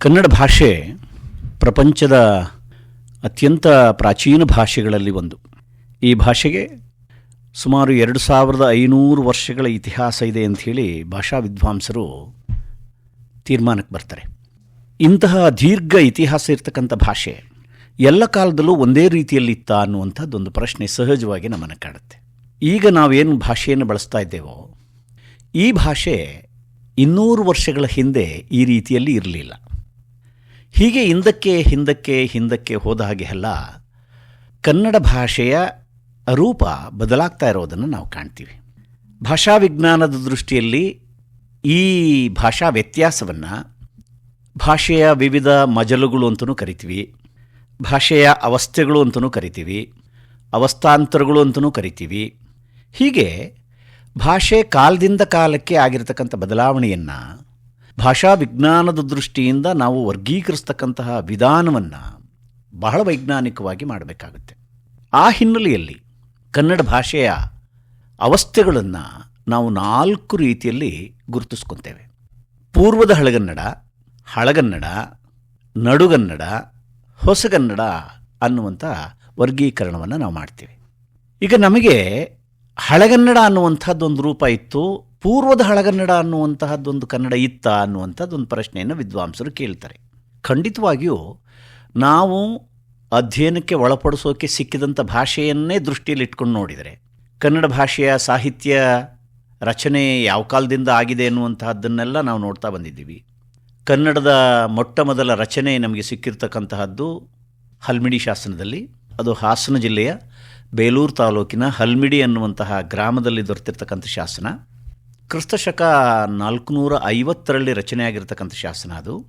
ಕನ್ನಡ ಭಾಷೆ ಪ್ರಪಂಚದ ಅತ್ಯಂತ ಪ್ರಾಚೀನ ಭಾಷೆಗಳಲ್ಲಿ ಒಂದು. ಈ ಭಾಷೆಗೆ ಸುಮಾರು ಎರಡು ಸಾವಿರದ ಐನೂರು ವರ್ಷಗಳ ಇತಿಹಾಸ ಇದೆ ಅಂಥೇಳಿ ಭಾಷಾ ವಿದ್ವಾಂಸರು ತೀರ್ಮಾನಕ್ಕೆ ಬರ್ತಾರೆ. ಇಂತಹ ದೀರ್ಘ ಇತಿಹಾಸ ಇರತಕ್ಕಂಥ ಭಾಷೆ ಎಲ್ಲ ಕಾಲದಲ್ಲೂ ಒಂದೇ ರೀತಿಯಲ್ಲಿ ಇತ್ತ ಅನ್ನುವಂಥದ್ದೊಂದು ಪ್ರಶ್ನೆ ಸಹಜವಾಗಿ ನಮ್ಮನ್ನು ಕಾಡುತ್ತೆ. ಈಗ ನಾವೇನು ಭಾಷೆಯನ್ನು ಬಳಸ್ತಾ ಇದ್ದೇವೋ, ಈ ಭಾಷೆ ಇನ್ನೂರು ವರ್ಷಗಳ ಹಿಂದೆ ಈ ರೀತಿಯಲ್ಲಿ ಇರಲಿಲ್ಲ. ಹೀಗೆ ಹಿಂದಕ್ಕೆ ಹಿಂದಕ್ಕೆ ಹಿಂದಕ್ಕೆ ಹೋದ ಹಾಗೆ ಅಲ್ಲ. ಕನ್ನಡ ಭಾಷೆಯ ರೂಪ ಬದಲಾಗ್ತಾ ಇರೋದನ್ನು ನಾವು ಕಾಣ್ತೀವಿ. ಭಾಷಾ ವಿಜ್ಞಾನದ ದೃಷ್ಟಿಯಲ್ಲಿ ಈ ಭಾಷಾ ವ್ಯತ್ಯಾಸವನ್ನು ಭಾಷೆಯ ವಿವಿಧ ಮಜಲುಗಳು ಅಂತಲೂ ಕರಿತೀವಿ. ಭಾಷೆಯ ಅವಸ್ಥೆಗಳು ಅಂತಲೂ ಕರಿತೀವಿ. ಅವಸ್ಥಾಂತರಗಳು ಅಂತಲೂ ಕರಿತೀವಿ. ಹೀಗೆ ಭಾಷೆ ಕಾಲದಿಂದ ಕಾಲಕ್ಕೆ ಆಗಿರತಕ್ಕಂಥ ಬದಲಾವಣೆಯನ್ನು ಭಾಷಾ ವಿಜ್ಞಾನದ ದೃಷ್ಟಿಯಿಂದ ನಾವು ವರ್ಗೀಕರಿಸ್ತಕ್ಕಂತಹ ವಿಧಾನವನ್ನು ಬಹಳ ವೈಜ್ಞಾನಿಕವಾಗಿ ಮಾಡಬೇಕಾಗುತ್ತೆ. ಆ ಹಿನ್ನೆಲೆಯಲ್ಲಿ ಕನ್ನಡ ಭಾಷೆಯ ಅವಸ್ಥೆಗಳನ್ನು ನಾವು ನಾಲ್ಕು ರೀತಿಯಲ್ಲಿ ಗುರುತಿಸ್ಕೊತೇವೆ. ಪೂರ್ವದ ಹಳಗನ್ನಡ ಹಳಗನ್ನಡ, ನಡುಗನ್ನಡ, ಹೊಸಗನ್ನಡ ಅನ್ನುವಂಥ ವರ್ಗೀಕರಣವನ್ನು ನಾವು ಮಾಡ್ತೀವಿ. ಈಗ ನಮಗೆ ಹಳಗನ್ನಡ ಅನ್ನುವಂಥದ್ದೊಂದು ರೂಪ ಇತ್ತು. ಪೂರ್ವದ ಹಳಗನ್ನಡ ಅನ್ನುವಂತಹದ್ದೊಂದು ಕನ್ನಡ ಇತ್ತ ಅನ್ನುವಂಥದ್ದೊಂದು ಪ್ರಶ್ನೆಯನ್ನು ವಿದ್ವಾಂಸರು ಕೇಳ್ತಾರೆ. ಖಂಡಿತವಾಗಿಯೂ ನಾವು ಅಧ್ಯಯನಕ್ಕೆ ಒಳಪಡಿಸೋಕೆ ಸಿಕ್ಕಿದಂಥ ಭಾಷೆಯನ್ನೇ ದೃಷ್ಟಿಯಲ್ಲಿ ಇಟ್ಕೊಂಡು ನೋಡಿದರೆ, ಕನ್ನಡ ಭಾಷೆಯ ಸಾಹಿತ್ಯ ರಚನೆ ಯಾವ ಕಾಲದಿಂದ ಆಗಿದೆ ಅನ್ನುವಂತಹದ್ದನ್ನೆಲ್ಲ ನಾವು ನೋಡ್ತಾ ಬಂದಿದ್ದೀವಿ. ಕನ್ನಡದ ಮೊಟ್ಟ ಮೊದಲ ರಚನೆ ನಮಗೆ ಸಿಕ್ಕಿರ್ತಕ್ಕಂತಹದ್ದು ಹಲ್ಮಿಡಿ ಶಾಸನದಲ್ಲಿ, ಅದು ಹಾಸನ ಜಿಲ್ಲೆಯ ಬೇಲೂರು ತಾಲೂಕಿನ ಹಲ್ಮಿಡಿ ಅನ್ನುವಂತಹ ಗ್ರಾಮದಲ್ಲಿ ದೊರೆತಿರ್ತಕ್ಕಂಥ ಶಾಸನ. ಕ್ರಿಸ್ತಶಕ ನಾಲ್ಕುನೂರ ಐವತ್ತರಲ್ಲಿ ರಚನೆಯಾಗಿರ್ತಕ್ಕಂಥ ಶಾಸನ ಅದು.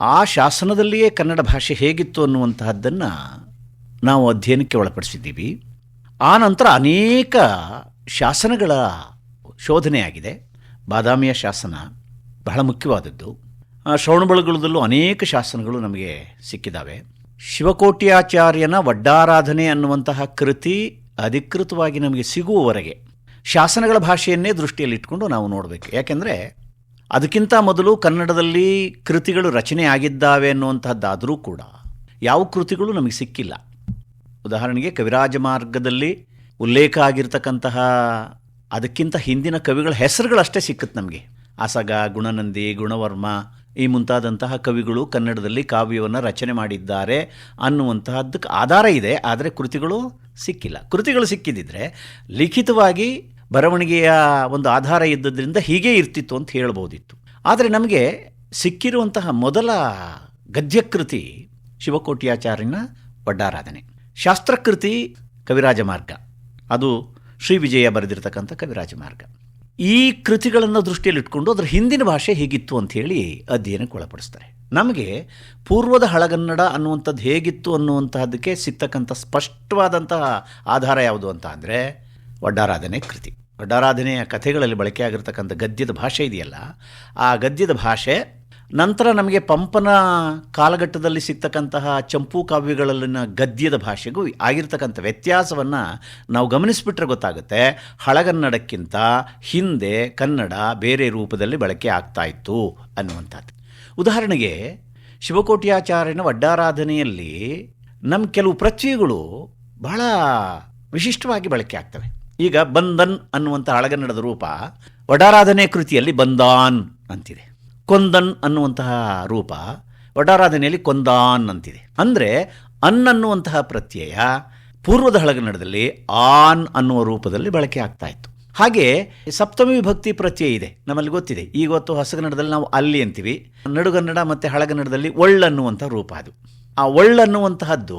ಆ ಶಾಸನದಲ್ಲಿಯೇ ಕನ್ನಡ ಭಾಷೆ ಹೇಗಿತ್ತು ಅನ್ನುವಂತಹದ್ದನ್ನು ನಾವು ಅಧ್ಯಯನಕ್ಕೆ ಒಳಪಡಿಸಿದ್ದೀವಿ. ಆ ನಂತರ ಅನೇಕ ಶಾಸನಗಳ ಶೋಧನೆಯಾಗಿದೆ. ಬಾದಾಮಿಯ ಶಾಸನ ಬಹಳ ಮುಖ್ಯವಾದದ್ದು. ಶ್ರವಣಬೆಳಗೊಳದಲ್ಲೂ ಅನೇಕ ಶಾಸನಗಳು ನಮಗೆ ಸಿಕ್ಕಿದ್ದಾವೆ ಶಿವಕೋಟ್ಯಾಚಾರ್ಯನ ವಡ್ಡಾರಾಧನೆ ಅನ್ನುವಂತಹ ಕೃತಿ ಅಧಿಕೃತವಾಗಿ ನಮಗೆ ಸಿಗುವವರೆಗೆ ಶಾಸನಗಳ ಭಾಷೆಯನ್ನೇ ದೃಷ್ಟಿಯಲ್ಲಿಟ್ಕೊಂಡು ನಾವು ನೋಡಬೇಕು. ಯಾಕೆಂದರೆ ಅದಕ್ಕಿಂತ ಮೊದಲು ಕನ್ನಡದಲ್ಲಿ ಕೃತಿಗಳು ರಚನೆ ಆಗಿದ್ದಾವೆ ಅನ್ನುವಂಥದ್ದಾದರೂ ಕೂಡ ಯಾವ ಕೃತಿಗಳು ನಮಗೆ ಸಿಕ್ಕಿಲ್ಲ. ಉದಾಹರಣೆಗೆ ಕವಿರಾಜ ಮಾರ್ಗದಲ್ಲಿ ಉಲ್ಲೇಖ ಆಗಿರ್ತಕ್ಕಂತಹ ಅದಕ್ಕಿಂತ ಹಿಂದಿನ ಕವಿಗಳ ಹೆಸರುಗಳಷ್ಟೇ ಸಿಕ್ಕುತ್ತೆ ನಮಗೆ. ಆಸಗ, ಗುಣನಂದಿ, ಗುಣವರ್ಮ ಈ ಮುಂತಾದಂತಹ ಕವಿಗಳು ಕನ್ನಡದಲ್ಲಿ ಕಾವ್ಯವನ್ನು ರಚನೆ ಮಾಡಿದ್ದಾರೆ ಅನ್ನುವಂತಹದ್ದಕ್ಕೆ ಆಧಾರ ಇದೆ. ಆದರೆ ಕೃತಿಗಳು ಸಿಕ್ಕಿಲ್ಲ. ಕೃತಿಗಳು ಸಿಕ್ಕಿದ್ದಿದ್ರೆ ಲಿಖಿತವಾಗಿ ಬರವಣಿಗೆಯ ಒಂದು ಆಧಾರ ಇದ್ದದ್ರಿಂದ ಹೀಗೆ ಇರ್ತಿತ್ತು ಅಂತ ಹೇಳ್ಬೋದಿತ್ತು. ಆದರೆ ನಮಗೆ ಸಿಕ್ಕಿರುವಂತಹ ಮೊದಲ ಗದ್ಯಕೃತಿ ಶಿವಕೋಟ್ಯಾಚಾರ್ಯನ ವಡ್ಡಾರಾಧನೆ ಶಾಸ್ತ್ರಕೃತಿ ಕವಿರಾಜ ಮಾರ್ಗ ಅದು ಶ್ರೀ ವಿಜಯ ಬರೆದಿರ್ತಕ್ಕಂಥ ಕವಿರಾಜ ಮಾರ್ಗ ಈ ಕೃತಿಗಳನ್ನು ದೃಷ್ಟಿಯಲ್ಲಿಟ್ಕೊಂಡು ಅದರ ಹಿಂದಿನ ಭಾಷೆ ಹೇಗಿತ್ತು ಅಂಥೇಳಿ ಅಧ್ಯಯನಕ್ಕೆ ಒಳಪಡಿಸ್ತಾರೆ ನಮಗೆ ಪೂರ್ವದ ಹಳಗನ್ನಡ ಅನ್ನುವಂಥದ್ದು ಹೇಗಿತ್ತು ಅನ್ನುವಂತಹದ್ದಕ್ಕೆ ಸಿಗ್ತಕ್ಕಂಥ ಸ್ಪಷ್ಟವಾದಂತಹ ಆಧಾರ ಯಾವುದು ಅಂತ ಅಂದರೆ ವಡ್ಡಾರಾಧನೆ ಕೃತಿ. ವಡ್ಡಾರಾಧನೆಯ ಕಥೆಗಳಲ್ಲಿ ಬಳಕೆಯಾಗಿರ್ತಕ್ಕಂಥ ಗದ್ಯದ ಭಾಷೆ ಇದೆಯಲ್ಲ, ಆ ಗದ್ಯದ ಭಾಷೆ ನಂತರ ನಮಗೆ ಪಂಪನ ಕಾಲಘಟ್ಟದಲ್ಲಿ ಸಿಗ್ತಕ್ಕಂತಹ ಚಂಪು ಕಾವ್ಯಗಳಲ್ಲಿನ ಗದ್ಯದ ಭಾಷೆಗೂ ಆಗಿರ್ತಕ್ಕಂಥ ವ್ಯತ್ಯಾಸವನ್ನು ನಾವು ಗಮನಿಸಿಬಿಟ್ರೆ ಗೊತ್ತಾಗುತ್ತೆ. ಹಳಗನ್ನಡಕ್ಕಿಂತ ಹಿಂದೆ ಕನ್ನಡ ಬೇರೆ ರೂಪದಲ್ಲಿ ಬಳಕೆ ಆಗ್ತಾ ಇತ್ತು ಅನ್ನುವಂಥದ್ದು. ಉದಾಹರಣೆಗೆ ಶಿವಕೋಟ್ಯಾಚಾರ್ಯನ ವಡ್ಡಾರಾಧನೆಯಲ್ಲಿ ನಮ್ಮ ಕೆಲವು ಪ್ರತ್ಯಯಗಳು ಬಹಳ ವಿಶಿಷ್ಟವಾಗಿ ಬಳಕೆ ಆಗ್ತವೆ. ಈಗ ಬಂದನ್ ಅನ್ನುವಂಥ ಹಳಗನ್ನಡದ ರೂಪ ವಡಾರಾಧನೆ ಕೃತಿಯಲ್ಲಿ ಬಂದಾನ್ ಅಂತಿದೆ. ಕೊಂದನ್ ಅನ್ನುವಂತಹ ರೂಪ ವಡಾರಾಧನೆಯಲ್ಲಿ ಕೊಂದಾನ್ ಅಂತಿದೆ. ಅಂದರೆ ಅನ್ ಅನ್ನುವಂತಹ ಪ್ರತ್ಯಯ ಪೂರ್ವದ ಹಳಗನ್ನಡದಲ್ಲಿ ಆನ್ ಅನ್ನುವ ರೂಪದಲ್ಲಿ ಬಳಕೆ ಆಗ್ತಾ ಇತ್ತು. ಹಾಗೆ ಸಪ್ತಮಿ ವಿಭಕ್ತಿ ಪ್ರತ್ಯಯ ಇದೆ, ನಮ್ಮಲ್ಲಿ ಗೊತ್ತಿದೆ. ಈಗೊತ್ತು ಹೊಸಗನ್ನಡದಲ್ಲಿ ನಾವು ಅಲ್ಲಿ ಅಂತೀವಿ, ನಡುಗನ್ನಡ ಮತ್ತು ಹಳಗನ್ನಡದಲ್ಲಿ ಒಳ್ಳನ್ನುವಂಥ ರೂಪ ಅದು. ಆ ಒಳ್ಳನ್ನುವಂತಹದ್ದು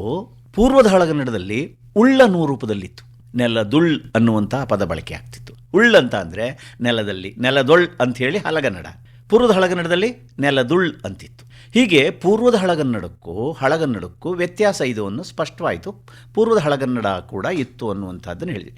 ಪೂರ್ವದ ಹಳಗನ್ನಡದಲ್ಲಿ ಉಳ್ಳನ್ನುವ ರೂಪದಲ್ಲಿತ್ತು. ನೆಲದುಳ್ ಅನ್ನುವಂತಹ ಪದ ಬಳಕೆ ಆಗ್ತಿತ್ತು. ಉಳ್ಳಂತ ಅಂದರೆ ನೆಲದಲ್ಲಿ, ನೆಲದೊಳ್ ಹೇಳಿ ಹಳಗನ್ನಡ ಪೂರ್ವದ ಹಳಗನ್ನಡದಲ್ಲಿ ನೆಲದುಳ್ ಅಂತಿತ್ತು. ಹೀಗೆ ಪೂರ್ವದ ಹಳಗನ್ನಡಕ್ಕೂ ಹಳಗನ್ನಡಕ್ಕೂ ವ್ಯತ್ಯಾಸ ಇದು ಅನ್ನೋ ಸ್ಪಷ್ಟವಾಯಿತು. ಪೂರ್ವದ ಹಳಗನ್ನಡ ಕೂಡ ಇತ್ತು ಅನ್ನುವಂಥದ್ದನ್ನು ಹೇಳಿ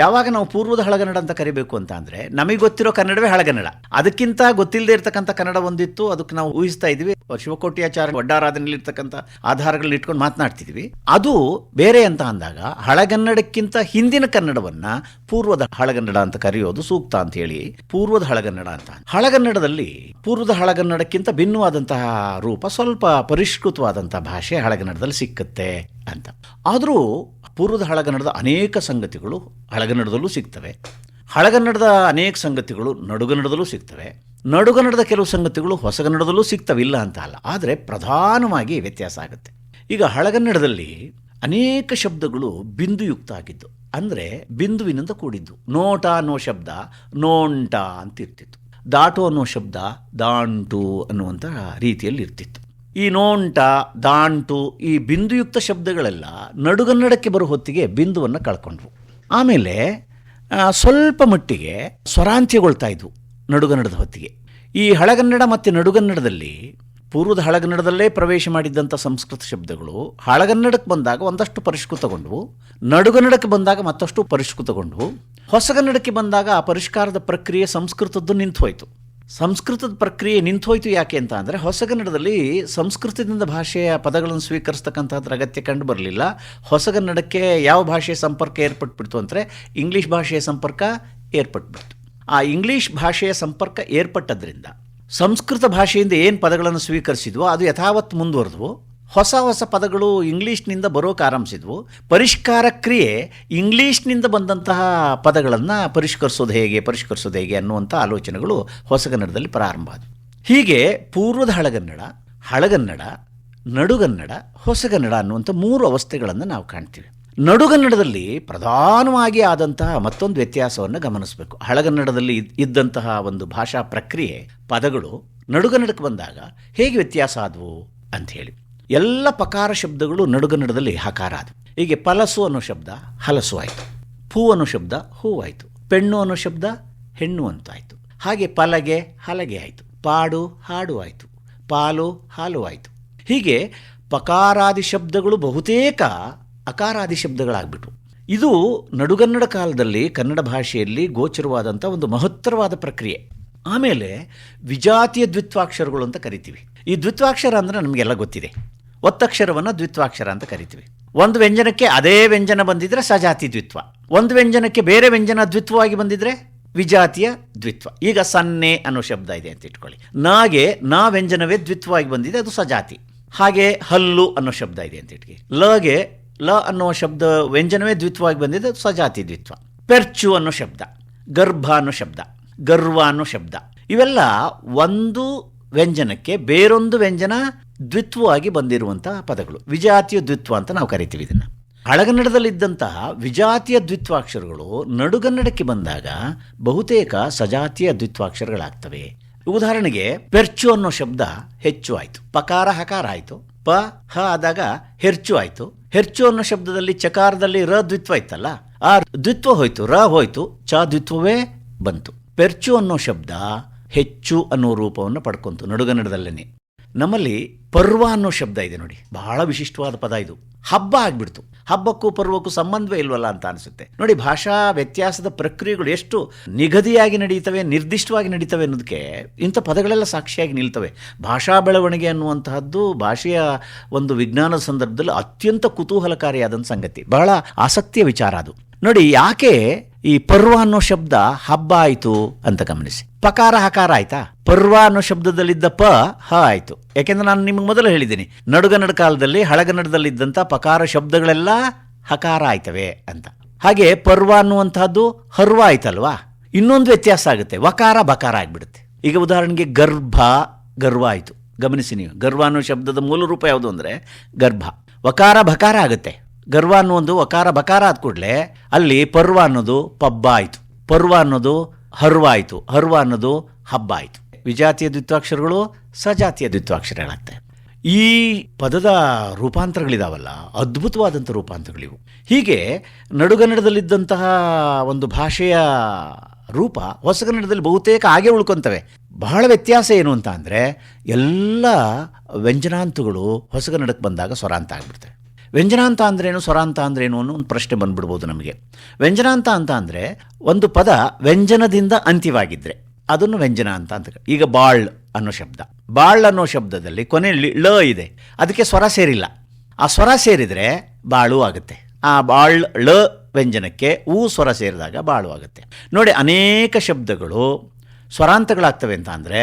ಯಾವಾಗ ನಾವು ಪೂರ್ವದ ಹಳಗನ್ನಡ ಅಂತ ಕರಿಬೇಕು ಅಂತ ಅಂದರೆ ನಮಗೆ ಗೊತ್ತಿರೋ ಕನ್ನಡವೇ ಹಳಗನ್ನಡ. ಅದಕ್ಕಿಂತ ಗೊತ್ತಿಲ್ಲದೆ ಇರತಕ್ಕಂಥ ಕನ್ನಡ ಒಂದಿತ್ತು, ಅದಕ್ಕೆ ನಾವು ಊಹಿಸ್ತಾ ಇದ್ವಿ. ಶಿವಕೋಟ್ಯಾಚಾರ್ಯ ವಡ್ಡಾರಾಧನೆಯಲ್ಲಿ ಇರ್ತಕ್ಕಂಥ ಆಧಾರಗಳನ್ನ ಇಟ್ಕೊಂಡು ಮಾತನಾಡ್ತಿದ್ವಿ. ಅದು ಬೇರೆ ಅಂತ ಅಂದಾಗ ಹಳಗನ್ನಡಕ್ಕಿಂತ ಹಿಂದಿನ ಕನ್ನಡವನ್ನ ಪೂರ್ವದ ಹಳಗನ್ನಡ ಅಂತ ಕರೆಯೋದು ಸೂಕ್ತ ಅಂತ ಹೇಳಿ ಪೂರ್ವದ ಹಳಗನ್ನಡ ಅಂತ. ಹಳಗನ್ನಡದಲ್ಲಿ ಪೂರ್ವದ ಹಳಗನ್ನಡಕ್ಕಿಂತ ಭಿನ್ನವಾದಂತಹ ರೂಪ ಸ್ವಲ್ಪ ಪರಿಷ್ಕೃತವಾದಂಥ ಭಾಷೆ ಹಳಗನ್ನಡದಲ್ಲಿ ಸಿಕ್ಕುತ್ತೆ ಅಂತ. ಆದರೂ ಪೂರ್ವದ ಹಳಗನ್ನಡದ ಅನೇಕ ಸಂಗತಿಗಳು ಹಳಗನ್ನಡದಲ್ಲೂ ಸಿಗ್ತವೆ. ಹಳಗನ್ನಡದ ಅನೇಕ ಸಂಗತಿಗಳು ನಡುಗನ್ನಡದಲ್ಲೂ ಸಿಗ್ತವೆ. ನಡುಗನ್ನಡದ ಕೆಲವು ಸಂಗತಿಗಳು ಹೊಸಗನ್ನಡದಲ್ಲೂ ಸಿಗ್ತವಿಲ್ಲ ಅಂತ ಅಲ್ಲ. ಆದರೆ ಪ್ರಧಾನವಾಗಿ ವ್ಯತ್ಯಾಸ ಆಗುತ್ತೆ. ಈಗ ಹಳಗನ್ನಡದಲ್ಲಿ ಅನೇಕ ಶಬ್ದಗಳು ಬಿಂದುಯುಕ್ತ ಆಗಿದ್ದು ಅಂದರೆ ಬಿಂದುವಿನಿಂದ ಕೂಡಿದ್ದು. ನೋಟ ನೋ ಶಬ್ದ, ನೋಂಟ ಅಂತ ಇರ್ತಿತ್ತು. ದಾಟು ಅನ್ನೋ ಶಬ್ದ ದಾಂಟು ಅನ್ನುವಂಥ ರೀತಿಯಲ್ಲಿ ಇರ್ತಿತ್ತು ಈ ನೋಂಟ, ದಾಂಟು ಈ ಬಿಂದುಯುಕ್ತ ಶಬ್ದಗಳೆಲ್ಲ ನಡುಗನ್ನಡಕ್ಕೆ ಬರೋ ಹೊತ್ತಿಗೆ ಬಿಂದುವನ್ನು ಕಳ್ಕೊಂಡ್ವು. ಆಮೇಲೆ ಸ್ವಲ್ಪ ಮಟ್ಟಿಗೆ ಸ್ವರಾಂತ್ಯಗೊಳ್ತಾ ಇದ್ವು ನಡುಗನ್ನಡದ ಹೊತ್ತಿಗೆ. ಈ ಹಳಗನ್ನಡ ಮತ್ತು ನಡುಗನ್ನಡದಲ್ಲಿ ಪೂರ್ವದ ಹಳಗನ್ನಡದಲ್ಲೇ ಪ್ರವೇಶ ಮಾಡಿದ್ದಂಥ ಸಂಸ್ಕೃತ ಶಬ್ದಗಳು ಹಳಗನ್ನಡಕ್ಕೆ ಬಂದಾಗ ಒಂದಷ್ಟು ಪರಿಷ್ಕೃತಗೊಂಡವು, ನಡುಗನ್ನಡಕ್ಕೆ ಬಂದಾಗ ಮತ್ತಷ್ಟು ಪರಿಷ್ಕೃತಗೊಂಡವು, ಹೊಸಗನ್ನಡಕ್ಕೆ ಬಂದಾಗ ಆ ಪರಿಷ್ಕಾರದ ಪ್ರಕ್ರಿಯೆ ಸಂಸ್ಕೃತದ್ದು ನಿಂತು ಹೋಯಿತು ಸಂಸ್ಕೃತದ ಪ್ರಕ್ರಿಯೆ ನಿಂತೋಯ್ತು ಯಾಕೆ ಅಂತ ಅಂದರೆ ಹೊಸಗನ್ನಡದಲ್ಲಿ ಸಂಸ್ಕೃತದಿಂದ ಭಾಷೆಯ ಪದಗಳನ್ನು ಸ್ವೀಕರಿಸ್ತಕ್ಕಂಥದ್ರ ಅಗತ್ಯ ಕಂಡು ಬರಲಿಲ್ಲ. ಹೊಸಗನ್ನಡಕ್ಕೆ ಯಾವ ಭಾಷೆಯ ಸಂಪರ್ಕ ಏರ್ಪಟ್ಬಿಡ್ತು ಅಂದರೆ ಇಂಗ್ಲೀಷ್ ಭಾಷೆಯ ಸಂಪರ್ಕ ಏರ್ಪಟ್ಬಿಡ್ತು. ಆ ಇಂಗ್ಲೀಷ್ ಭಾಷೆಯ ಸಂಪರ್ಕ ಏರ್ಪಟ್ಟದ್ರಿಂದ ಸಂಸ್ಕೃತ ಭಾಷೆಯಿಂದ ಏನು ಪದಗಳನ್ನು ಸ್ವೀಕರಿಸಿದ್ವೋ ಅದು ಯಥಾವತ್ ಮುಂದುವರೆದ್ವು. ಹೊಸ ಹೊಸ ಪದಗಳು ಇಂಗ್ಲೀಷ್ನಿಂದ ಬರೋಕೆ ಆರಂಭಿಸಿದ್ವು. ಪರಿಷ್ಕಾರ ಕ್ರಿಯೆ ಇಂಗ್ಲೀಷ್ನಿಂದ ಬಂದಂತಹ ಪದಗಳನ್ನು ಪರಿಷ್ಕರಿಸೋದು ಹೇಗೆ ಪರಿಷ್ಕರಿಸೋದು ಹೇಗೆ ಅನ್ನುವಂಥ ಆಲೋಚನೆಗಳು ಹೊಸಗನ್ನಡದಲ್ಲಿ ಪ್ರಾರಂಭ ಆದವು. ಹೀಗೆ ಪೂರ್ವದ ಹಳಗನ್ನಡ ಹಳಗನ್ನಡ, ನಡುಗನ್ನಡ, ಹೊಸಗನ್ನಡ ಅನ್ನುವಂಥ ಮೂರು ಅವಸ್ಥೆಗಳನ್ನು ನಾವು ಕಾಣ್ತೀವಿ. ನಡುಗನ್ನಡದಲ್ಲಿ ಪ್ರಧಾನವಾಗಿ ಆದಂತಹ ಮತ್ತೊಂದು ವ್ಯತ್ಯಾಸವನ್ನು ಗಮನಿಸಬೇಕು. ಹಳಗನ್ನಡದಲ್ಲಿ ಇದ್- ಇದ್ದಂತಹ ಒಂದು ಭಾಷಾ ಪ್ರಕ್ರಿಯೆ, ಪದಗಳು ನಡುಗನ್ನಡಕ್ಕೆ ಬಂದಾಗ ಹೇಗೆ ವ್ಯತ್ಯಾಸ ಆದವು ಅಂತ ಹೇಳಿ ಎಲ್ಲ ಪಕಾರ ಶಬ್ದಗಳು ನಡುಗನ್ನಡದಲ್ಲಿ ಹಕಾರ ಆದವು. ಹೀಗೆ ಪಲಸು ಅನ್ನೋ ಶಬ್ದ ಹಲಸು ಆಯಿತು. ಹೂ ಅನ್ನೋ ಶಬ್ದ ಹೂವಾಯಿತು ಪೆಣ್ಣು ಅನ್ನೋ ಶಬ್ದ ಹೆಣ್ಣು ಅಂತಾಯಿತು ಹಾಗೆ ಪಲಗೆ ಹಲಗೆ ಆಯಿತು. ಪಾಡು ಹಾಡು ಆಯಿತು. ಪಾಲು ಹಾಲು ಆಯಿತು. ಹೀಗೆ ಪಕಾರಾದಿ ಶಬ್ದಗಳು ಬಹುತೇಕ ಅಕಾರಾದಿ ಶಬ್ದಗಳಾಗ್ಬಿಟ್ವು. ಇದು ನಡುಗನ್ನಡ ಕಾಲದಲ್ಲಿ ಕನ್ನಡ ಭಾಷೆಯಲ್ಲಿ ಗೋಚರವಾದಂಥ ಒಂದು ಮಹತ್ತರವಾದ ಪ್ರಕ್ರಿಯೆ. ಆಮೇಲೆ ವಿಜಾತಿಯ ದ್ವಿತ್ವಾಕ್ಷರಗಳು ಅಂತ ಕರಿತೀವಿ. ಈ ದ್ವಿತ್ವಾಕ್ಷರ ಅಂದರೆ ನಮಗೆಲ್ಲ ಗೊತ್ತಿದೆ. ಒತ್ತಕ್ಷರವನ್ನು ದ್ವಿತ್ವಾಕ್ಷರ ಅಂತ ಕರಿತೀವಿ. ಒಂದು ವ್ಯಂಜನಕ್ಕೆ ಅದೇ ವ್ಯಂಜನ ಬಂದಿದ್ರೆ ಸಜಾತಿ ದ್ವಿತ್ವ. ಒಂದು ವ್ಯಂಜನಕ್ಕೆ ಬೇರೆ ವ್ಯಂಜನ ದ್ವಿತ್ವವಾಗಿ ಬಂದಿದ್ರೆ ವಿಜಾತಿಯ ದ್ವಿತ್ವ. ಈಗ ಸನ್ನೆ ಅನ್ನೋ ಶಬ್ದ ಇದೆ ಅಂತ ಇಟ್ಕೊಳ್ಳಿ. ನಾಗೆ, ನಾ ವ್ಯಂಜನವೇ ದ್ವಿತ್ವವಾಗಿ ಬಂದಿದೆ, ಅದು ಸಜಾತಿ. ಹಾಗೆ ಹಲ್ಲು ಅನ್ನೋ ಶಬ್ದ ಇದೆ ಅಂತ ಇಟ್ಕೊಳ್ಳಿ ಲಗೆ ಲ ಅನ್ನೋ ಶಬ್ದ ವ್ಯಂಜನವೇ ದ್ವಿತ್ವವಾಗಿ ಬಂದಿದೆ ಸಜಾತಿ ದ್ವಿತ್ವ. ಪೆರ್ಚು ಅನ್ನೋ ಶಬ್ದ, ಗರ್ಭ ಅನ್ನೋ ಶಬ್ದ, ಗರ್ವ ಅನ್ನೋ ಶಬ್ದ. ಇವೆಲ್ಲ ಒಂದು ವ್ಯಂಜನಕ್ಕೆ ಬೇರೊಂದು ವ್ಯಂಜನ ದ್ವಿತ್ವವಾಗಿ ಬಂದಿರುವಂತಹ ಪದಗಳು. ವಿಜಾತಿಯ ದ್ವಿತ್ವ ಅಂತ ನಾವು ಕರಿತೀವಿ ಇದನ್ನು. ಹಳಗನ್ನಡದಲ್ಲಿದ್ದಂತಹ ವಿಜಾತಿಯ ದ್ವಿತ್ವಾಕ್ಷರಗಳು ನಡುಗನ್ನಡಕ್ಕೆ ಬಂದಾಗ ಬಹುತೇಕ ಸಜಾತಿಯ ದ್ವಿತ್ವಾಕ್ಷರಗಳಾಗ್ತವೆ. ಉದಾಹರಣೆಗೆ ಪೆರ್ಚು ಅನ್ನೋ ಶಬ್ದ ಹೆಚ್ಚು ಆಯಿತು. ಪಕಾರ ಹಕಾರ ಆಯಿತು. ಪ, ಹ ಆದಾಗ ಹೆರ್ಚು ಆಯಿತು. ಹೆರ್ಚು ಅನ್ನೋ ಶಬ್ದದಲ್ಲಿ ಚಕಾರದಲ್ಲಿ ರ ದ್ವಿತ್ವ ಇತ್ತಲ್ಲ, ಆ ದ್ವಿತ್ವ ಹೋಯ್ತು, ರ ಹೋಯ್ತು, ಚ ದ್ವಿತ್ವವೇ ಬಂತು. ಪೆರ್ಚು ಅನ್ನೋ ಶಬ್ದ ಹೆಚ್ಚು ಅನ್ನೋ ರೂಪವನ್ನು ಪಡ್ಕೊಂತು, ನಡುಗನ್ನಡದಲ್ಲೇನೆ. ನಮ್ಮಲ್ಲಿ ಪರ್ವ ಅನ್ನೋ ಶಬ್ದ ಇದೆ ನೋಡಿ. ಬಹಳ ವಿಶಿಷ್ಟವಾದ ಪದ ಇದು. ಹಬ್ಬ ಆಗ್ಬಿಡ್ತು. ಹಬ್ಬಕ್ಕೂ ಪರ್ವಕ್ಕೂ ಸಂಬಂಧವೇ ಇಲ್ವಲ್ಲ ಅಂತ ಅನಿಸುತ್ತೆ. ನೋಡಿ, ಭಾಷಾ ವ್ಯತ್ಯಾಸದ ಪ್ರಕ್ರಿಯೆಗಳು ಎಷ್ಟು ನಿಗದಿಯಾಗಿ ನಡೀತವೆ, ನಿರ್ದಿಷ್ಟವಾಗಿ ನಡೀತವೆ ಅನ್ನೋದಕ್ಕೆ ಇಂಥ ಪದಗಳೆಲ್ಲ ಸಾಕ್ಷಿಯಾಗಿ ನಿಲ್ತವೆ. ಭಾಷಾ ಬೆಳವಣಿಗೆ ಅನ್ನುವಂತಹದ್ದು ಭಾಷೆಯ ಒಂದು ವಿಜ್ಞಾನದ ಸಂದರ್ಭದಲ್ಲಿ ಅತ್ಯಂತ ಕುತೂಹಲಕಾರಿಯಾದಂಥ ಸಂಗತಿ. ಬಹಳ ಆಸಕ್ತಿಯ ವಿಚಾರ ಅದು. ನೋಡಿ, ಯಾಕೆ ಈ ಪರ್ವ ಅನ್ನೋ ಶಬ್ದ ಹಬ್ಬ ಆಯಿತು ಅಂತ ಗಮನಿಸಿ. ಪಕಾರ ಹಕಾರ ಆಯ್ತಾ? ಪರ್ವ ಅನ್ನೋ ಶಬ್ದದಲ್ಲಿದ್ದ ಪ, ಹ ಆಯ್ತು. ಯಾಕೆಂದ್ರೆ ನಾನು ನಿಮಗೆ ಮೊದಲು ಹೇಳಿದ್ದೀನಿ ನಡುಗನ್ನಡ ಕಾಲದಲ್ಲಿ ಹಳಗನ್ನಡದಲ್ಲಿದ್ದಂಥ ಪಕಾರ ಶಬ್ದಗಳೆಲ್ಲ ಹಕಾರ ಆಯ್ತವೆ ಅಂತ. ಹಾಗೆ ಪರ್ವ ಅನ್ನುವಂತಹದ್ದು ಹರ್ವ ಆಯ್ತಲ್ವಾ? ಇನ್ನೊಂದು ವ್ಯತ್ಯಾಸ ಆಗುತ್ತೆ, ವಕಾರ ಬಕಾರ ಆಗಿಬಿಡುತ್ತೆ. ಈಗ ಉದಾಹರಣೆಗೆ ಗರ್ಭ, ಗರ್ವ ಆಯಿತು. ಗಮನಿಸಿ ನೀವು, ಗರ್ವ ಅನ್ನೋ ಶಬ್ದದ ಮೂಲ ರೂಪ ಯಾವುದು ಅಂದರೆ ಗರ್ಭ. ವಕಾರ ಬಕಾರ ಆಗುತ್ತೆ. ಗರ್ವ ಅನ್ನೋ ಒಂದು ವಕಾರ ಬಕಾರ ಆದ ಕೂಡಲೇ ಅಲ್ಲಿ ಪರ್ವ ಅನ್ನೋದು ಪಬ್ಬ ಆಯಿತು. ಪರ್ವ ಅನ್ನೋದು ಹರ್ವ ಆಯಿತು ಹರ್ವ ಅನ್ನೋದು ಹಬ್ಬ ಆಯಿತು ವಿಜಾತಿಯ ದ್ವಿತ್ವಾಕ್ಷರಗಳು ಸಜಾತಿಯ ದ್ವಿತ್ವಾಕ್ಷರಗಳಾಗ್ತವೆ. ಈ ಪದದ ರೂಪಾಂತರಗಳಿದಾವಲ್ಲ, ಅದ್ಭುತವಾದಂಥ ರೂಪಾಂತರಗಳಿವು. ಹೀಗೆ ನಡುಗನ್ನಡದಲ್ಲಿದ್ದಂತಹ ಒಂದು ಭಾಷೆಯ ರೂಪ ಹೊಸಗನ್ನಡದಲ್ಲಿ ಬಹುತೇಕ ಹಾಗೆ ಉಳ್ಕೊತವೆ. ಬಹಳ ವ್ಯತ್ಯಾಸ ಏನು ಅಂತ ಅಂದರೆ, ಎಲ್ಲ ವ್ಯಂಜನಾಂತಗಳು ಹೊಸಗನ್ನಡಕ್ಕೆ ಬಂದಾಗ ಸ್ವರಾಂತ ಆಗ್ಬಿಡ್ತವೆ. ವ್ಯಂಜನಾಂತ ಅಂದ್ರೇನು, ಸ್ವರಾಂತ ಅಂದ್ರೇನು ಅನ್ನೋ ಒಂದು ಪ್ರಶ್ನೆ ಬಂದ್ಬಿಡ್ಬೋದು ನಮಗೆ. ವ್ಯಂಜನಾಂತ ಅಂತ ಅಂದರೆ ಒಂದು ಪದ ವ್ಯಂಜನದಿಂದ ಅಂತ್ಯವಾಗಿದ್ದರೆ ಅದನ್ನು ವ್ಯಂಜನ ಅಂತ ಅಂತ ಈಗ ಬಾಳ್ ಅನ್ನೋ ಶಬ್ದ. ಬಾಳ್ ಅನ್ನೋ ಶಬ್ದದಲ್ಲಿ ಕೊನೆಯಲ್ಲಿ ಳ ಇದೆ. ಅದಕ್ಕೆ ಸ್ವರ ಸೇರಿಲ್ಲ. ಆ ಸ್ವರ ಸೇರಿದರೆ ಬಾಳು ಆಗುತ್ತೆ. ಆ ಬಾಳ್ ಳ ವ್ಯಂಜನಕ್ಕೆ ಊ ಸ್ವರ ಸೇರಿದಾಗ ಬಾಳು ಆಗುತ್ತೆ. ನೋಡಿ, ಅನೇಕ ಶಬ್ದಗಳು ಸ್ವರಾಂತಗಳಾಗ್ತವೆ ಅಂತ ಅಂದರೆ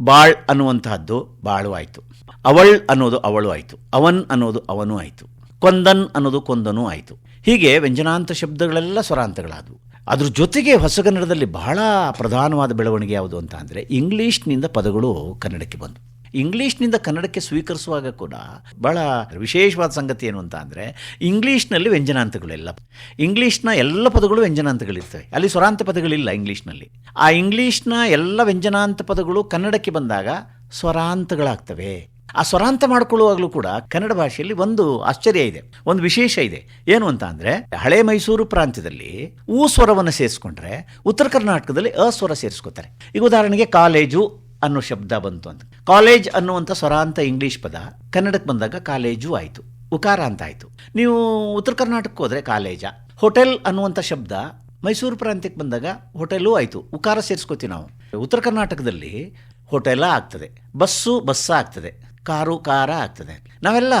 ಬಾಳ್ ಅನ್ನುವಂತಹದ್ದು ಬಾಳು ಆಯಿತು. ಅವಳ್ ಅನ್ನೋದು ಅವಳು ಆಯಿತು. ಅವನ್ ಅನ್ನೋದು ಅವನು ಆಯಿತು. ಕೊಂದನ್ ಅನ್ನೋದು ಕೊಂದನೂ ಆಯಿತು. ಹೀಗೆ ವ್ಯಂಜನಾಂತ ಶಬ್ದಗಳೆಲ್ಲ ಸ್ವರಾಂತಗಳಾದವು. ಅದ್ರ ಜೊತೆಗೆ ಹೊಸಗನ್ನಡದಲ್ಲಿ ಬಹಳ ಪ್ರಧಾನವಾದ ಬೆಳವಣಿಗೆ ಯಾವುದು ಅಂತ ಅಂದರೆ ಇಂಗ್ಲೀಷ್ನಿಂದ ಪದಗಳು ಕನ್ನಡಕ್ಕೆ ಬಂದವು. ಇಂಗ್ಲೀಷ್ನಿಂದ ಕನ್ನಡಕ್ಕೆ ಸ್ವೀಕರಿಸುವಾಗ ಕೂಡ ಬಹಳ ವಿಶೇಷವಾದ ಸಂಗತಿ ಏನು ಅಂತ ಅಂದರೆ ಇಂಗ್ಲೀಷ್ನಲ್ಲಿ ವ್ಯಂಜನಾಂತಗಳೆಲ್ಲ. ಇಂಗ್ಲೀಷ್ನ ಎಲ್ಲ ಪದಗಳು ವ್ಯಂಜನಾಂತಗಳಿರ್ತವೆ. ಅಲ್ಲಿ ಸ್ವರಾಂತ ಪದಗಳಿಲ್ಲ ಇಂಗ್ಲೀಷ್ನಲ್ಲಿ. ಆ ಇಂಗ್ಲೀಷ್ನ ಎಲ್ಲ ವ್ಯಂಜನಾಂತ ಪದಗಳು ಕನ್ನಡಕ್ಕೆ ಬಂದಾಗ ಸ್ವರಾಂತಗಳಾಗ್ತವೆ. ಆ ಸ್ವರಾಂತ ಮಾಡಿಕೊಳ್ಳುವಾಗಲೂ ಕೂಡ ಕನ್ನಡ ಭಾಷೆಯಲ್ಲಿ ಒಂದು ಆಶ್ಚರ್ಯ ಇದೆ, ಒಂದು ವಿಶೇಷ ಇದೆ. ಏನು ಅಂತ ಅಂದರೆ, ಹಳೆ ಮೈಸೂರು ಪ್ರಾಂತ್ಯದಲ್ಲಿ ಊ ಸ್ವರವನ್ನು ಸೇರಿಸ್ಕೊಂಡ್ರೆ ಉತ್ತರ ಕರ್ನಾಟಕದಲ್ಲಿ ಅಸ್ವರ ಸೇರಿಸ್ಕೋತಾರೆ. ಈಗ ಉದಾಹರಣೆಗೆ ಕಾಲೇಜು ಅನ್ನೋ ಶಬ್ದ ಬಂತು ಅಂತ. ಕಾಲೇಜ್ ಅನ್ನುವಂಥ ಸ್ವರಾಂತ ಇಂಗ್ಲೀಷ್ ಪದ ಕನ್ನಡಕ್ಕೆ ಬಂದಾಗ ಕಾಲೇಜು ಆಯಿತು, ಉಕಾರ ಅಂತ ಆಯಿತು. ನೀವು ಉತ್ತರ ಕರ್ನಾಟಕಕ್ಕೆ ಹೋದರೆ ಕಾಲೇಜ, ಹೋಟೆಲ್ ಅನ್ನುವಂಥ ಶಬ್ದ ಮೈಸೂರು ಪ್ರಾಂತ್ಯಕ್ಕೆ ಬಂದಾಗ ಹೋಟೆಲ್ಲೂ ಆಯಿತು, ಉಕಾರ ಸೇರಿಸ್ಕೋತೀವಿ ನಾವು. ಉತ್ತರ ಕರ್ನಾಟಕದಲ್ಲಿ ಹೋಟೆಲ ಆಗ್ತದೆ, ಬಸ್ಸು ಬಸ್ಸ ಆಗ್ತದೆ ಕಾರು ಕಾರ ಆಗ್ತದೆ. ನಾವೆಲ್ಲ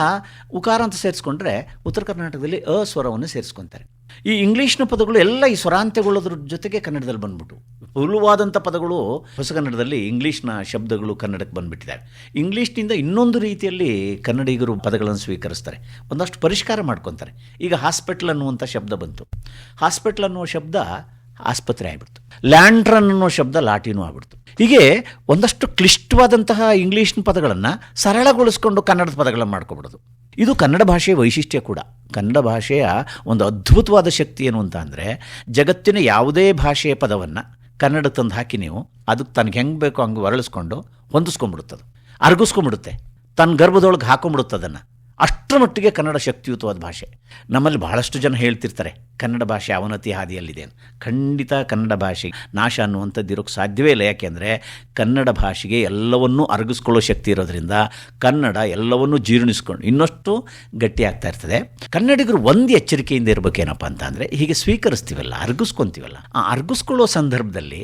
ಉಕಾರ ಅಂತ ಸೇರಿಸ್ಕೊಂಡ್ರೆ ಉತ್ತರ ಕರ್ನಾಟಕದಲ್ಲಿ ಅ ಸ್ವರವನ್ನು ಸೇರಿಸ್ಕೊತಾರೆ. ಈ ಇಂಗ್ಲೀಷ್ನ ಪದಗಳು ಎಲ್ಲ ಈ ಸ್ವರಾಂತ್ಯಗೊಳ್ಳೋದ್ರ ಜೊತೆಗೆ ಕನ್ನಡದಲ್ಲಿ ಬಂದ್ಬಿಟ್ಟು ಹುಲುವಾದಂಥ ಪದಗಳು ಹೊಸ ಕನ್ನಡದಲ್ಲಿ ಇಂಗ್ಲೀಷ್ನ ಶಬ್ದಗಳು ಕನ್ನಡಕ್ಕೆ ಬಂದ್ಬಿಟ್ಟಿದ್ದಾರೆ ಇಂಗ್ಲೀಷ್ನಿಂದ ಇನ್ನೊಂದು ರೀತಿಯಲ್ಲಿ ಕನ್ನಡಿಗರು ಪದಗಳನ್ನು ಸ್ವೀಕರಿಸ್ತಾರೆ. ಒಂದಷ್ಟು ಪರಿಷ್ಕಾರ ಮಾಡ್ಕೊತಾರೆ. ಈಗ ಹಾಸ್ಪಿಟ್ಲ್ ಅನ್ನುವಂಥ ಶಬ್ದ ಬಂತು. ಹಾಸ್ಪಿಟ್ಲ್ ಅನ್ನುವ ಶಬ್ದ ಆಸ್ಪತ್ರೆ ಆಗಿಬಿಡ್ತು. ಲ್ಯಾಂಡ್ರನ್ ಅನ್ನೋ ಶಬ್ದ ಲಾಟಿನೂ ಆಗ್ಬಿಡ್ತು. ಹೀಗೆ ಒಂದಷ್ಟು ಕ್ಲಿಷ್ಟವಾದಂತಹ ಇಂಗ್ಲೀಷ್ ಪದಗಳನ್ನು ಸರಳಗೊಳಿಸ್ಕೊಂಡು ಕನ್ನಡದ ಪದಗಳನ್ನು ಮಾಡ್ಕೊಬಿಡೋದು. ಇದು ಕನ್ನಡ ಭಾಷೆಯ ವೈಶಿಷ್ಟ್ಯ ಕೂಡ. ಕನ್ನಡ ಭಾಷೆಯ ಒಂದು ಅದ್ಭುತವಾದ ಶಕ್ತಿ ಏನು ಅಂತ ಅಂದರೆ ಜಗತ್ತಿನ ಯಾವುದೇ ಭಾಷೆಯ ಪದವನ್ನು ಕನ್ನಡ ತಂದು ಹಾಕಿ ನೀವು ಅದಕ್ಕೆ ತನಗೆ ಹೆಂಗೆ ಬೇಕೋ ಹಂಗೆ ಹೊರಳಿಸ್ಕೊಂಡು ಹೊಂದಿಸ್ಕೊಂಡ್ಬಿಡುತ್ತದು. ಅರ್ಗಿಸ್ಕೊಂಡ್ಬಿಡುತ್ತೆ. ತನ್ನ ಗರ್ಭದೊಳಗೆ ಹಾಕೊಂಡ್ಬಿಡುತ್ತೆ ಅದನ್ನು. ಅಷ್ಟರ ಮಟ್ಟಿಗೆ ಕನ್ನಡ ಶಕ್ತಿಯುತವಾದ ಭಾಷೆ. ನಮ್ಮಲ್ಲಿ ಬಹಳಷ್ಟು ಜನ ಹೇಳ್ತಿರ್ತಾರೆ, ಕನ್ನಡ ಭಾಷೆ ಅವನತಿ ಹಾದಿಯಲ್ಲಿದೆ. ಖಂಡಿತ ಕನ್ನಡ ಭಾಷೆ ನಾಶ ಅನ್ನುವಂಥದ್ದು ಇರೋಕ್ಕೆ ಸಾಧ್ಯವೇ ಇಲ್ಲ. ಯಾಕೆಂದರೆ ಕನ್ನಡ ಭಾಷೆಗೆ ಎಲ್ಲವನ್ನೂ ಅರಗಿಸ್ಕೊಳ್ಳೋ ಶಕ್ತಿ ಇರೋದ್ರಿಂದ ಕನ್ನಡ ಎಲ್ಲವನ್ನೂ ಜೀರ್ಣಿಸ್ಕೊಂಡು ಇನ್ನಷ್ಟು ಗಟ್ಟಿಯಾಗ್ತಾ ಇರ್ತದೆ. ಕನ್ನಡಿಗರು ಒಂದು ಎಚ್ಚರಿಕೆಯಿಂದ ಇರಬೇಕೇನಪ್ಪ ಅಂತ ಅಂದರೆ ಹೀಗೆ ಸ್ವೀಕರಿಸ್ತೀವಲ್ಲ, ಅರಗಿಸ್ಕೊತೀವಲ್ಲ. ಆ ಅರ್ಗಿಸ್ಕೊಳ್ಳೋ ಸಂದರ್ಭದಲ್ಲಿ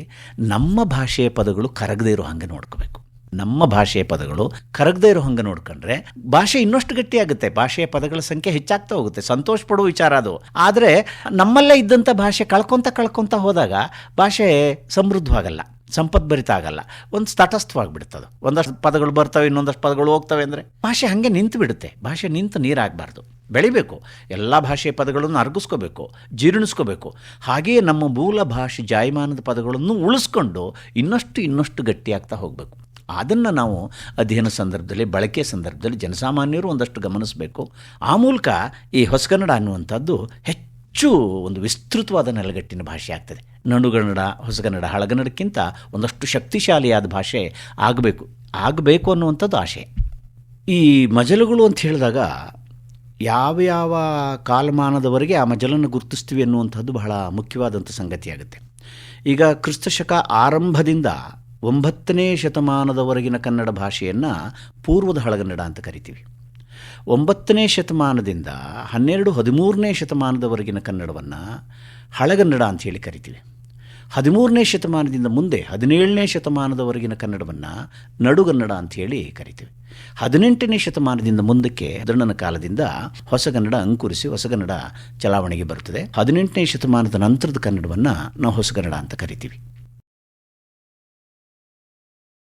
ನಮ್ಮ ಭಾಷೆಯ ಪದಗಳು ಕರಗದೇ ಇರೋ ಹಾಗೆ ನೋಡ್ಕೋಬೇಕು. ನಮ್ಮ ಭಾಷೆಯ ಪದಗಳು ಕರಗದೇ ಇರೋ ಹಂಗೆ ನೋಡ್ಕೊಂಡ್ರೆ ಭಾಷೆ ಇನ್ನಷ್ಟು ಗಟ್ಟಿಯಾಗುತ್ತೆ. ಭಾಷೆಯ ಪದಗಳ ಸಂಖ್ಯೆ ಹೆಚ್ಚಾಗ್ತಾ ಹೋಗುತ್ತೆ. ಸಂತೋಷ ಪಡುವ ವಿಚಾರ ಅದು. ಆದರೆ ನಮ್ಮಲ್ಲೇ ಇದ್ದಂಥ ಭಾಷೆ ಕಳ್ಕೊತ ಕಳ್ಕೊತ ಹೋದಾಗ ಭಾಷೆ ಸಮೃದ್ಧವಾಗಲ್ಲ, ಸಂಪದ್ಭರಿತ ಆಗಲ್ಲ. ಒಂದು ತಟಸ್ಥವಾಗಿಬಿಡ್ತದೆ. ಒಂದಷ್ಟು ಪದಗಳು ಬರ್ತವೆ, ಇನ್ನೊಂದಷ್ಟು ಪದಗಳು ಹೋಗ್ತವೆ ಅಂದರೆ ಭಾಷೆ ಹಾಗೆ ನಿಂತು ಬಿಡುತ್ತೆ ಭಾಷೆ ನಿಂತು ನೀರಾಗಬಾರ್ದು. ಬೆಳಿಬೇಕು. ಎಲ್ಲ ಭಾಷೆಯ ಪದಗಳನ್ನು ಅರ್ಗಿಸ್ಕೋಬೇಕು, ಜೀರ್ಣಿಸ್ಕೋಬೇಕು. ಹಾಗೆಯೇ ನಮ್ಮ ಮೂಲ ಭಾಷೆ ಜಾಯಮಾನದ ಪದಗಳನ್ನು ಉಳಿಸ್ಕೊಂಡು ಇನ್ನಷ್ಟು ಇನ್ನಷ್ಟು ಗಟ್ಟಿಯಾಗ್ತಾ ಹೋಗಬೇಕು. ಅದನ್ನು ನಾವು ಅಧ್ಯಯನ ಸಂದರ್ಭದಲ್ಲಿ, ಬಳಕೆ ಸಂದರ್ಭದಲ್ಲಿ ಜನಸಾಮಾನ್ಯರು ಒಂದಷ್ಟು ಗಮನಿಸಬೇಕು. ಆ ಮೂಲಕ ಈ ಹೊಸಗನ್ನಡ ಅನ್ನುವಂಥದ್ದು ಹೆಚ್ಚು ಒಂದು ವಿಸ್ತೃತವಾದ ನೆಲಗಟ್ಟಿನ ಭಾಷೆ ಆಗ್ತದೆ. ನಡುಗನ್ನಡ ಹೊಸಗನ್ನಡ ಹಳಗನ್ನಡಕ್ಕಿಂತ ಒಂದಷ್ಟು ಶಕ್ತಿಶಾಲಿಯಾದ ಭಾಷೆ ಆಗಬೇಕು. ಆಗಬೇಕು ಅನ್ನುವಂಥದ್ದು ಆಶೆ ಈ ಮಜಲುಗಳು ಅಂತ ಹೇಳಿದಾಗ ಯಾವ ಯಾವ ಕಾಲಮಾನದವರೆಗೆ ಆ ಮಜಲನ್ನು ಗುರುತಿಸ್ತೀವಿ ಅನ್ನುವಂಥದ್ದು ಬಹಳ ಮುಖ್ಯವಾದಂಥ ಸಂಗತಿಯಾಗುತ್ತೆ. ಈಗ ಕ್ರಿಸ್ತಶಕ ಆರಂಭದಿಂದ ಒಂಬತ್ತನೇ ಶತಮಾನದವರೆಗಿನ ಕನ್ನಡ ಭಾಷೆಯನ್ನು ಪೂರ್ವದ ಹಳಗನ್ನಡ ಅಂತ ಕರಿತೀವಿ. ಒಂಬತ್ತನೇ ಶತಮಾನದಿಂದ ಹನ್ನೆರಡು, ಹದಿಮೂರನೇ ಶತಮಾನದವರೆಗಿನ ಕನ್ನಡವನ್ನು ಹಳಗನ್ನಡ ಅಂತ ಹೇಳಿ ಕರಿತೀವಿ. ಹದಿಮೂರನೇ ಶತಮಾನದಿಂದ ಮುಂದೆ ಹದಿನೇಳನೇ ಶತಮಾನದವರೆಗಿನ ಕನ್ನಡವನ್ನು ನಡುಗನ್ನಡ ಅಂತ ಹೇಳಿ ಕರಿತೀವಿ. ಹದಿನೆಂಟನೇ ಶತಮಾನದಿಂದ ಮುಂದಕ್ಕೆ ಅದಣ್ಣನ ಕಾಲದಿಂದ ಹೊಸಗನ್ನಡ ಅಂಕುರಿಸಿ ಹೊಸಗನ್ನಡ ಚಲಾವಣೆಗೆ ಬರುತ್ತದೆ. ಹದಿನೆಂಟನೇ ಶತಮಾನದ ನಂತರದ ಕನ್ನಡವನ್ನು ನಾವು ಹೊಸಗನ್ನಡ ಅಂತ ಕರಿತೀವಿ.